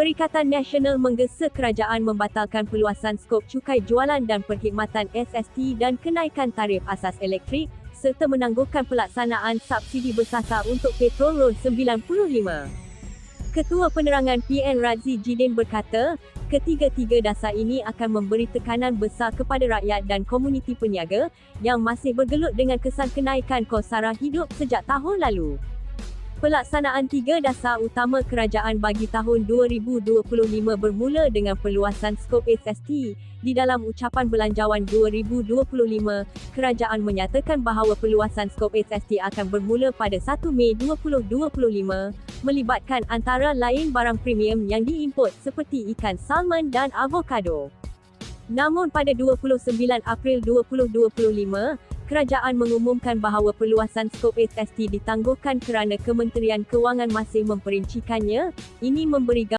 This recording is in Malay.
Perikatan Nasional menggesa kerajaan membatalkan perluasan skop cukai jualan dan perkhidmatan SST dan kenaikan tarif asas elektrik serta menangguhkan pelaksanaan subsidi bersasar untuk petrol RON 95. Ketua Penerangan PN Razi Jidin berkata, ketiga-tiga dasar ini akan memberi tekanan besar kepada rakyat dan komuniti peniaga yang masih bergelut dengan kesan kenaikan kos sara hidup sejak tahun lalu. Pelaksanaan tiga dasar utama kerajaan bagi tahun 2025 bermula dengan perluasan skop SST. Di dalam ucapan belanjawan 2025, kerajaan menyatakan bahawa perluasan skop SST akan bermula pada 1 Mei 2025, melibatkan antara lain barang premium yang diimport seperti ikan salmon dan avokado. Namun pada 29 April 2025, kerajaan mengumumkan bahawa perluasan skop SST ditangguhkan kerana Kementerian Kewangan masih memperincikannya. Ini memberi